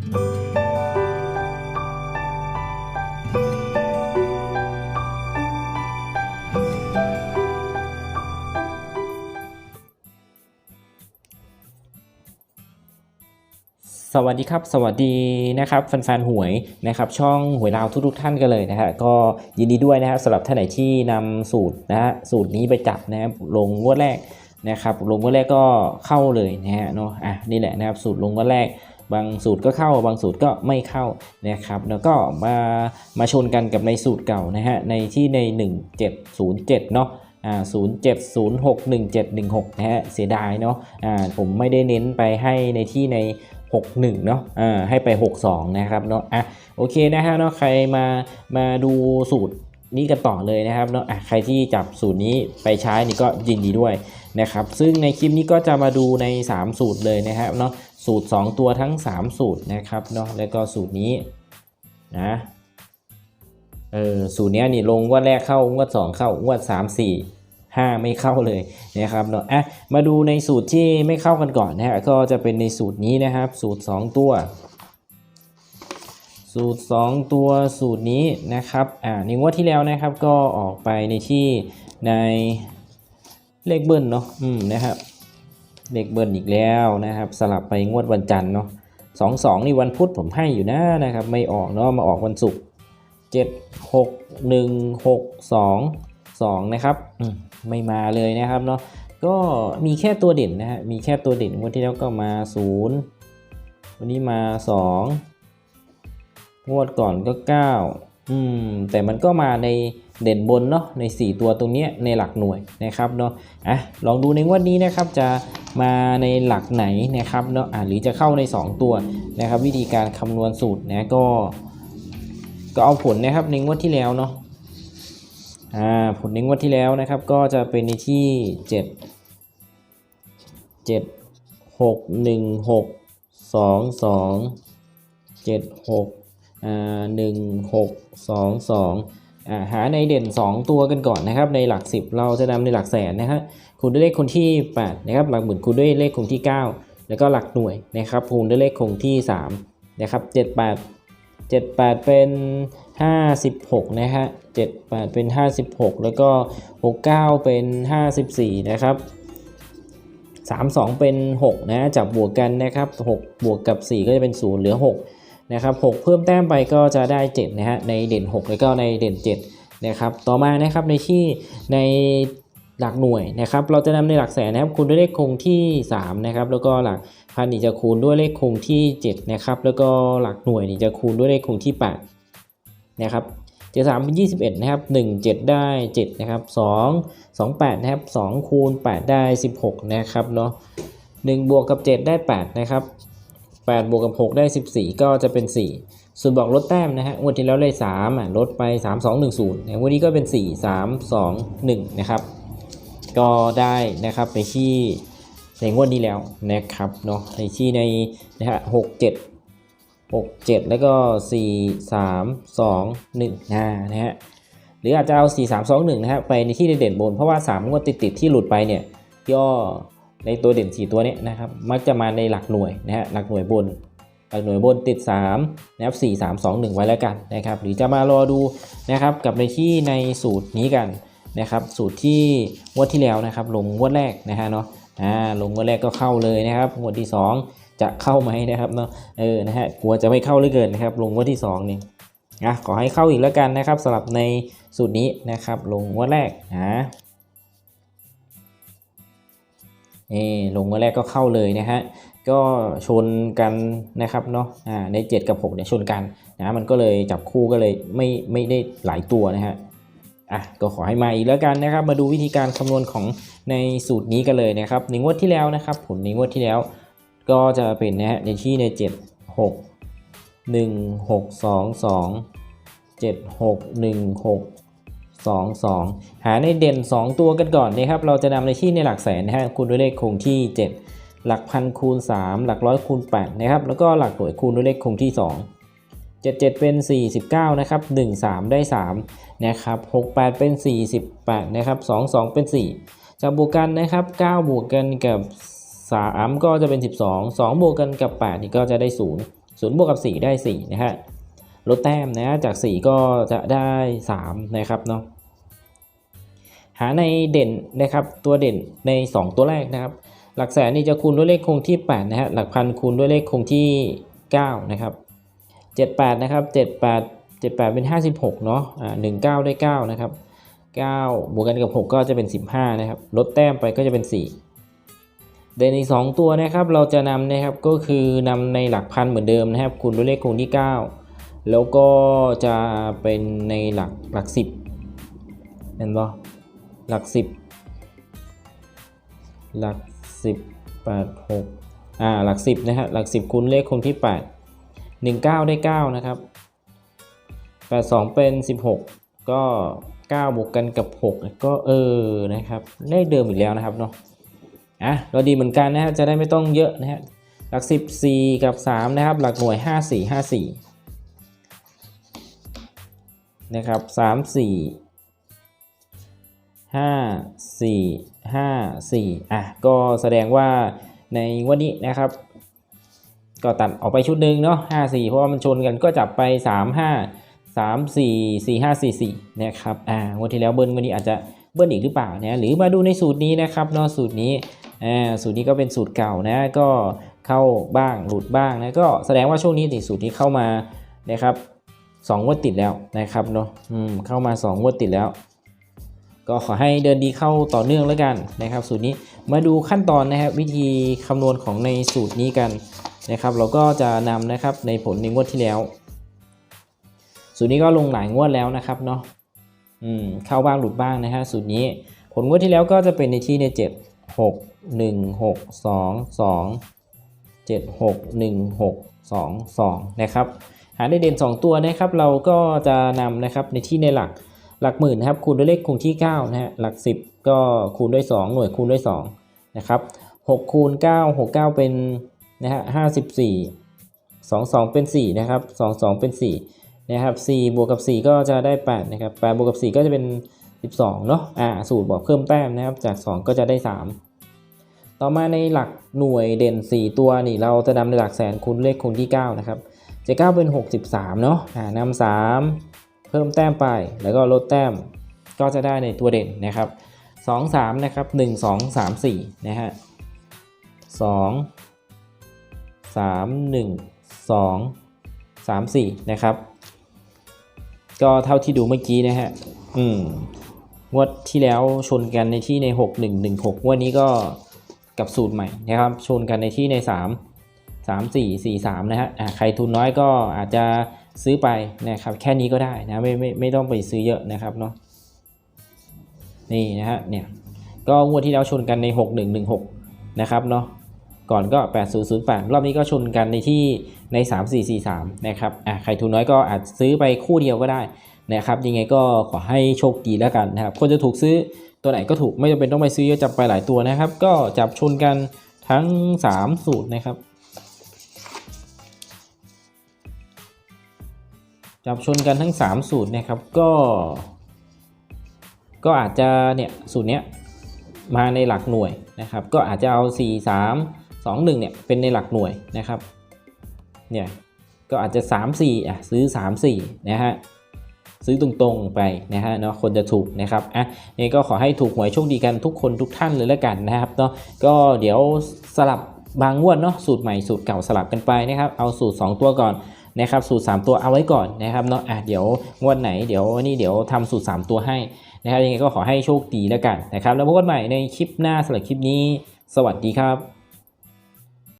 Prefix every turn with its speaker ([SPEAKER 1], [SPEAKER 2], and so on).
[SPEAKER 1] สวัสดีครับ สวัสดีนะครับแฟนๆหวยนะครับช่องหวยลาวทุกๆท่านกันเลยนะฮะก็ยินดีด้วยนะครับสำหรับท่านไหนที่นำสูตรนะฮะสูตรนี้ไปจับนะครับลงงวดแรกนะครับลงงวดแรกก็เข้าเลยนะฮะเนาะอะนี่แหละนะครับสูตรลงงวดแรก บางสูตรก็เข้าบางสูตรก็ไม่เข้านะครับแล้วก็มามาชนกันกับในสูตรเก่านะฮะในที่ใน 1707 เนาะอ่า07061716 นะฮะเสียดายเนาะอ่าผมไม่ได้เน้นไปให้ในที่ใน 61 เนาะอ่าให้ไป 62 นะครับเนาะอะโอเคนะฮะเนาะใครมามาดูสูตรนี้กันต่อเลยนะครับเนาะอะใครที่จับสูตรนี้ไปใช้นี่ก็ยินดีด้วยนะครับ ซึ่งในคลิปนี้ก็จะมาดูใน 3 สูตรเลยนะครับเนาะ สูตร 2 ตัวทั้ง 3 สูตรนะครับเนาะแล้วก็สูตรนี้นะเออสูตรเนี้ยนี่ลงงวดแรกเข้างวด 2 เข้างวด 3 4 5 ไม่เข้าเลยนะครับเนาะอะมาดูในสูตรที่ไม่เข้ากันก่อนนะฮะก็จะเป็นในสูตรนี้นะครับ สูตร 2 ตัว สูตร 2 ตัวสูตรนี้นะครับอ่าในงวดที่แล้วนะครับก็ออกไปในที่ในเลขเบิ้ลเนาะอืมนะครับ เลขเบิ้ลอีกแล้วนะครับสลับไปงวดวันจันทร์เนาะสองสองนี่วันพุธผมให้อยู่นะนะครับไม่ออกเนาะมาออกวันศุกร์เจ็ดหกหนึ่งหกสองสองนะครับอืมไม่มาเลยนะครับเนาะก็มีแค่ตัวเด่นนะฮะมีแค่ตัวเด่นงวดที่แล้วก็มาศูนย์วันนี้มาสองงวดก่อนก็9อืมแต่มันก็มาใน เด่นบนเนาะใน 4 ตัวตรงนี้ในหลักหน่วยนะครับเนาะอะลองดูในวันนี้นะครับจะมาในหลักไหนนะครับเนาะอะหรือจะเข้าใน 2 ตัวนะครับ วิธีการคำนวณสูตรนะก็ก็เอาผลนะครับในวันที่แล้วเนาะอ่าผลในงวดที่แล้วนะครับ ก็จะเป็นในที่ 7 7 6 1 6 2 2 7 6อ่า1 6 2 2 หาในเด่น 2 ตัวกันก่อนนะครับ ในหลัก 10 เราจะนำในหลักแสนนะครับคูณด้วยเลขคงที่ 8 นะครับ หลักหมื่นคูณด้วยเลขคงที่ 9 แล้วก็หลักหน่วยนะครับคูณด้วยเลขคงที่ 3 นะครับ 78 78 เป็น 56 นะฮะ78 เป็น 56 แล้วก็ 69 เป็น 54 นะครับ 32 เป็น 6 นะ จับบวกกันนะครับ 6 บวกกับ 4 ก็จะเป็น 0 เหลือ 6 นะครับ6เพิ่มแต้มไปก็จะได้7นะฮะในเด่น 6 แล้วก็ในเด่น7นะครับต่อมานะครับในที่ในหลักหน่วยนะครับเราจะนำในหลักแสนนะครับคูณด้วยเลขคงที่3นะครับแล้วก็หลักพันนี่จะคูณด้วยเลขคงที่7นะครับแล้วก็หลักหน่วยนี่จะคูณด้วยเลขคงที่8นะครับเจ็ดสามเป็นยี่สิบเอ็ดนะครับหนึ่งเจ็ดได้เจ็ดนะครับสองสองแปดนะครับสองคูณแปดได้สิบหกนะครับเนาะหนึ่งบวกกับเจ็ดได้แปดนะครับ แปดบวกกับหกได้สิบสี่ก็จะเป็นสี่ส่วนบอกลดแต้มนะฮะงวดที่แล้วได้สามอะลดไปสามสองหนึ่งศูนย์วันนี้ก็เป็นสี่สามสองหนึ่งนะครับ ก็ได้นะครับในที่ในงวดนี้แล้วนะครับเนาะในที่ในนะฮะหกเจ็ด6 7แล้วก็4 3 2 1นะนะฮะหรืออาจจะเอา 4 3 2 1 นะฮะไปในที่เด่นบน เพราะว่า 3 งวดติดๆที่หลุดไปเนี่ย ย่อ ในตัวเด่น 4 ตัวนี้นะครับมักจะมาในหลักหน่วยนะฮะหลักหน่วยบนหลักหน่วยบนติด3นะครับ4 3 2 1 ไว้แล้วกันนะครับหรือจะมารอดูนะครับกับในที่ในสูตรนี้กันนะครับสูตรที่งวดที่แล้วนะครับลงงวดแรกนะฮะเนาะอ่าลงงวดแรกก็เข้าเลยนะครับงวดที่ 2 จะเข้าไหมนะครับเนาะเออนะฮะกลัวจะไม่เข้าเลือเกินนะครับลงงวดที่2นี่นะขอให้เข้าอีกแล้วกันนะครับสำหรับในสูตรนี้นะครับลงงวดแรกนะ นี่ลงงวดแรกก็เข้าเลยนะฮะก็ชนกันนะครับเนาะอ่าใน 7 กับ6เนี่ยชนกันนะมันก็เลยจับคู่ก็เลยไม่ไม่ได้หลายตัวนะฮะอะก็ขอให้มาอีกแล้วกันนะครับ มาดูวิธีการคำนวณของในสูตรนี้กันเลยนะครับในงวดที่แล้วนะครับ ผลในงวดที่แล้วก็จะเป็นนะฮะในที่ใน 7 6 1 6 2 2 7 6 1 6 2 2 หาในเด่น 2 ตัวกันก่อนนะครับ เราจะนำในที่ในหลักแสนนะฮะคูณด้วยเลขคงที่ 7 หลักพันคูณ 3 หลักร้อยคูณ8นะครับ แล้วก็หลักหน่วยคูณด้วยเลขคงที่ 2 7 7 เป็น 49 นะครับ 1 3 ได้ 3 นะครับ 6 8 เป็น 48 นะครับ 2 2 เป็น 4 จะบวกกันนะครับ 9 บวกกันกับ 3 ก็จะเป็น 12 2 บวกกันกับ8นี่ก็จะได้0ศูนย์บวกกับ 4 ได้ 4 นะฮะ ลดแต้มนะจาก 4 ก็จะได้ 3 นะครับเนาะหาในเด่นนะครับตัวเด่นใน 2 ตัวแรกนะครับ หลักแสนนี่จะคูณด้วยเลขคงที่ 8 นะฮะหลักพันคูณด้วยเลขคงที่ 9 นะครับ 78 นะครับ 78 78 เป็น 56 เนาะอ่า19 ได้ 9 นะครับ 9 บวกกันกับ 6 ก็จะเป็น 15 นะครับ ลดแต้มไปก็จะเป็น 4เด่นอีก2ตัวนะครับเราจะนำนะครับก็คือนำในหลักพันเหมือนเดิมนะครับคูณด้วยเลขคงที่ 9 แล้วก็จะเป็นในหลักหลัก10เห็นปะหลัก10หลัก10 8 6อ่าหลัก10นะฮะหลัก10คูณเลขคงที่8 19ได้9นะครับ82เป็น16ก็9บวกกันกับ6ก็เออนะครับเลขเดิมอีกแล้วนะครับเนาะอะเราดีเหมือนกันนะฮะจะได้ไม่ต้องเยอะนะฮะหลัก10 4กับ3นะครับหลักหน่วย5 4 5 4 นะครับ3 4 5 4 5 4อะก็แสดงว่าในวันนี้นะครับ ก็ตัดออกไปชุดหนึ่งเนาะ5 4เพราะว่ามันชนกันก็จับไป3 5 3 4 4 5 4 4นะครับอ่างวันที่แล้วเบิ้ลวันนี้อาจจะเบิ้ลอีกหรือเปล่านะหรือมาดูในสูตรนี้นะครับเนาะสูตรนี้อ่าสูตรนี้ก็เป็นสูตรเก่านะก็เข้าบ้างหลุดบ้างนะก็แสดงว่าช่วงนี้ติดสูตรนี้เข้ามานะครับ สองงวดติดแล้วนะครับเนาะอืมเข้ามา 2งวดติดแล้ว ก็ขอให้เดินดีเข้าต่อเนื่องแล้วกันนะครับ สูตรนี้มาดูขั้นตอนนะครับ วิธีคำนวณของในสูตรนี้กันนะครับ เราก็จะนำนะครับในผลในงวดที่แล้ว สูตรนี้ก็ลงหลายงวดแล้วนะครับเนาะอืมเข้าบ้างหลุดบ้างนะฮะสูตรนี้ ผลงวดที่แล้วก็จะเป็นในที่ใน7 6 1 6 2 2 7 6 1 6 2 2นะครับ หาได้เด่น 2 ตัวนะครับเราก็จะนำนะครับในที่ในหลักหลักหมื่นนะครับคูณด้วยเลขคงที่9นะฮะหลัก 10 ก็คูณด้วย 2 หน่วยคูณด้วย2นะครับ6คูณ9 6 9 เป็นนะฮะ54 2 2 เป็น 4 นะครับ 2 2 เป็น4นะครับ4บวกกับ 4 ก็จะได้ 8 นะครับ8บวกกับ 4 ก็จะเป็น 12 เนาะอ่าสูตรบอกเพิ่มแต้มนะครับ จาก 2 ก็จะได้ 3 ต่อมาในหลักหน่วยเด่น 4 ตัวนี่เราจะนำในหลักแสนคูณเลขคูณที่ 9 นะครับ จะ9เป็น 63 เนาะอ่านำ3เพิ่มแต้มไป แล้วก็ลดแต้มก็จะได้ในตัวเด่นนะครับ 2 3 นะครับ 1 2 3 4 นะฮะ 2 3 1 2 3 4 นะครับ ก็เท่าที่ดูเมื่อกี้นะฮะ อืมงวดที่แล้วชนกันในที่ใน 6 1 1 6งวดนี้ก็กับสูตรใหม่นะครับ ชนกันในที่ใน 3 3 4 4 3นะฮะใครทุนน้อยก็อาจจะซื้อไปนะครับแค่นี้ก็ได้นะไม่ไม่ไม่ต้องไปซื้อเยอะนะครับเนาะนี่นะฮะเนี่ยก็งวดที่แล้วชนกันใน 6 1 1 6 นะครับเนาะก่อนก็ 8008 รอบนี้ก็ชนกันในที่ใน 3443 นะครับอะใครทุนน้อยก็อาจซื้อไปคู่เดียวก็ได้นะครับยังไงก็ขอให้โชคดีแล้วกันนะครับคนจะถูกซื้อตัวไหนก็ถูกไม่จำเป็นต้องไปซื้อเยอะจับไปหลายตัวนะครับ ก็จับชนกันทั้ง 3 สูตรนะครับ จับชนกันทั้ง 3 สูตรนะครับก็ ก็อาจจะเนี่ยสูตรเนี้ยมาในหลักหน่วยนะครับ ก็อาจจะเอา 4 3 2 1เนี่ยเป็นในหลักหน่วยนะครับเนี่ยก็อาจจะ 3 4อะซื้อ 3 4นะฮะซื้อตรงๆไปนะฮะเนาะคนจะถูกนะครับอะนี่ก็ขอให้ถูกหวยโชคดีกันทุกคนทุกท่านเลยแล้วกันนะครับเนาะก็เดี๋ยวสลับบางงวดเนาะสูตรใหม่สูตรเก่าสลับกันไปนะครับเอาสูตร 2 ตัวก่อน นะครับสูตร 3 ตัวเอาไว้ก่อนนะครับเนาะอะเดี๋ยวงวดไหนเดี๋ยวนี่เดี๋ยวทำสูตร 3 ตัวให้นะครับยังไงก็ขอให้โชคดีแล้วกันนะครับแล้วพบกันใหม่ในคลิปหน้าสำหรับคลิปนี้ สวัสดีครับ